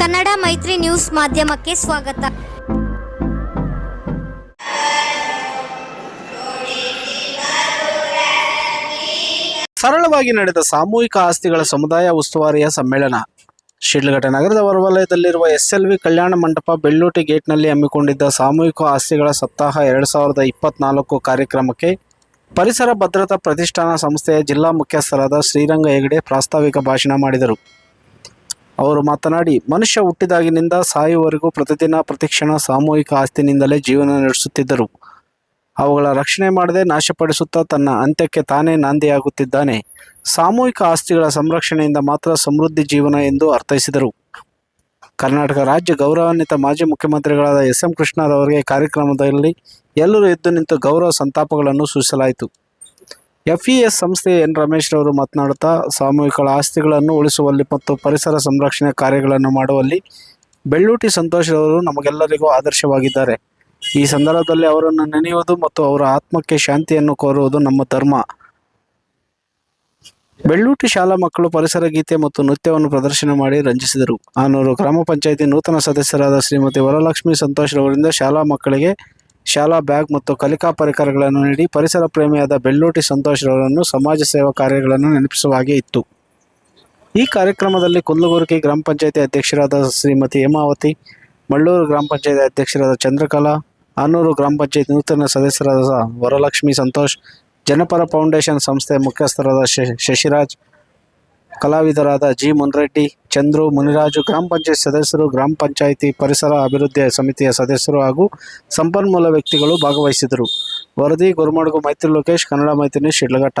ಕನ್ನಡ ಮೈತ್ರಿ ನ್ಯೂಸ್ ಮಾಧ್ಯಮಕ್ಕೆ ಸ್ವಾಗತ. ಸರಳವಾಗಿ ನಡೆದ ಸಾಮೂಹಿಕ ಆಸ್ತಿಗಳ ಸಮುದಾಯ ಉಸ್ತುವಾರಿಯ ಸಮ್ಮೇಳನ. ಶಿಡ್ಲಘಟ್ಟ ನಗರದ ಹೊರವಲಯದಲ್ಲಿರುವ ಎಸ್ಎಲ್ವಿ ಕಲ್ಯಾಣ ಮಂಟಪ ಬೆಳ್ಳೂಟಿ ಗೇಟ್ನಲ್ಲಿ ಹಮ್ಮಿಕೊಂಡಿದ್ದ ಸಾಮೂಹಿಕ ಆಸ್ತಿಗಳ ಸಪ್ತಾಹ ಎರಡು ಸಾವಿರದ ಇಪ್ಪತ್ನಾಲ್ಕು ಕಾರ್ಯಕ್ರಮಕ್ಕೆ ಪರಿಸರ ಭದ್ರತಾ ಪ್ರತಿಷ್ಠಾನ ಸಂಸ್ಥೆಯ ಜಿಲ್ಲಾ ಮುಖ್ಯಸ್ಥರಾದ ಶ್ರೀರಂಗ ಹೆಗಡೆ ಪ್ರಾಸ್ತಾವಿಕ ಭಾಷಣ ಮಾಡಿದರು. ಅವರು ಮಾತನಾಡಿ, ಮನುಷ್ಯ ಹುಟ್ಟಿದಾಗಿನಿಂದ ಸಾಯುವವರೆಗೂ ಪ್ರತಿದಿನ ಪ್ರತಿಕ್ಷಣ ಸಾಮೂಹಿಕ ಆಸ್ತಿನಿಂದಲೇ ಜೀವನ ನಡೆಸುತ್ತಿದ್ದರು. ಅವುಗಳ ರಕ್ಷಣೆ ಮಾಡದೆ ನಾಶಪಡಿಸುತ್ತಾ ತನ್ನ ಅಂತ್ಯಕ್ಕೆ ತಾನೇ ನಾಂದಿಯಾಗುತ್ತಿದ್ದಾನೆ. ಸಾಮೂಹಿಕ ಆಸ್ತಿಗಳ ಸಂರಕ್ಷಣೆಯಿಂದ ಮಾತ್ರ ಸಮೃದ್ಧಿ ಜೀವನ ಎಂದು ಅರ್ಥೈಸಿದರು. ಕರ್ನಾಟಕ ರಾಜ್ಯ ಗೌರವಾನ್ವಿತ ಮಾಜಿ ಮುಖ್ಯಮಂತ್ರಿಗಳಾದ ಎಸ್ ಎಂ ಕೃಷ್ಣರವರಿಗೆ ಕಾರ್ಯಕ್ರಮದಲ್ಲಿ ಎಲ್ಲರೂ ಎದ್ದು ನಿಂತು ಗೌರವ ಸಂತಾಪಗಳನ್ನು ಸೂಚಿಸಲಾಯಿತು. ಎಫ್ಇಎಸ್ ಸಂಸ್ಥೆ ಎನ್ ರಮೇಶ್ ರವರು ಮಾತನಾಡುತ್ತಾ, ಸಾಮೂಹಿಕ ಆಸ್ತಿಗಳನ್ನು ಉಳಿಸುವಲ್ಲಿ ಮತ್ತು ಪರಿಸರ ಸಂರಕ್ಷಣೆ ಕಾರ್ಯಗಳನ್ನು ಮಾಡುವಲ್ಲಿ ಬೆಳ್ಳೂಟಿ ಸಂತೋಷ್ ರವರು ನಮಗೆಲ್ಲರಿಗೂ ಆದರ್ಶವಾಗಿದ್ದಾರೆ. ಈ ಸಂದರ್ಭದಲ್ಲಿ ಅವರನ್ನು ನೆನೆಯುವುದು ಮತ್ತು ಅವರ ಆತ್ಮಕ್ಕೆ ಶಾಂತಿಯನ್ನು ಕೋರುವುದು ನಮ್ಮ ಧರ್ಮ. ಬೆಳ್ಳೂಟಿ ಶಾಲಾ ಮಕ್ಕಳು ಪರಿಸರ ಗೀತೆ ಮತ್ತು ನೃತ್ಯವನ್ನು ಪ್ರದರ್ಶನ ಮಾಡಿ ರಂಜಿಸಿದರು. ಆನೂರು ಗ್ರಾಮ ಪಂಚಾಯಿತಿ ನೂತನ ಸದಸ್ಯರಾದ ಶ್ರೀಮತಿ ವರಲಕ್ಷ್ಮಿ ಸಂತೋಷ್ ರವರಿಂದ ಶಾಲಾ ಮಕ್ಕಳಿಗೆ ಶಾಲಾ ಬ್ಯಾಗ್ ಮತ್ತು ಕಲಿಕಾ ಪರಿಕರಗಳನ್ನು ನೀಡಿ ಪರಿಸರ ಪ್ರೇಮಿಯಾದ ಬೆಳ್ಳೂಟಿ ಸಂತೋಷ್ ರವರನ್ನು ಸಮಾಜ ಸೇವಾ ಕಾರ್ಯಗಳನ್ನು ನೆನಪಿಸುವ ಹಾಗೆ ಇತ್ತು. ಈ ಕಾರ್ಯಕ್ರಮದಲ್ಲಿ ಕುಂದಗುರುಕಿ ಗ್ರಾಮ ಪಂಚಾಯಿತಿ ಅಧ್ಯಕ್ಷರಾದ ಶ್ರೀಮತಿ ಹೇಮಾವತಿ, ಮಳ್ಳೂರು ಗ್ರಾಮ ಪಂಚಾಯಿತಿ ಅಧ್ಯಕ್ಷರಾದ ಚಂದ್ರಕಲಾ, ಆನೂರು ಗ್ರಾಮ ಪಂಚಾಯತ್ ನೂತನ ಸದಸ್ಯರಾದ ವರಲಕ್ಷ್ಮಿ ಸಂತೋಷ್, ಜನಪರ ಫೌಂಡೇಶನ್ ಸಂಸ್ಥೆ ಮುಖ್ಯಸ್ಥರಾದ ಶಶಿರಾಜ್ ಕಲಾವಿದರಾದ ಜಿ ಮುನ್ರೆಡ್ಡಿ, ಚಂದ್ರು, ಮುನಿರಾಜು ಗ್ರಾಮ ಪಂಚಾಯತ್ ಸದಸ್ಯರು, ಗ್ರಾಮ ಪಂಚಾಯಿತಿ ಪರಿಸರ ಅಭಿವೃದ್ಧಿ ಸಮಿತಿಯ ಸದಸ್ಯರು ಹಾಗೂ ಸಂಪನ್ಮೂಲ ವ್ಯಕ್ತಿಗಳು ಭಾಗವಹಿಸಿದರು ವರದಿ, ಗುರುಮಡುಗು, ಮೈತ್ರಿ ಲೋಕೇಶ್, ಕನ್ನಡ ಮೈತ್ರಿ ಶಿಡ್ಲಘಟ್ಟ.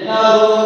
ಏನಾದರೂ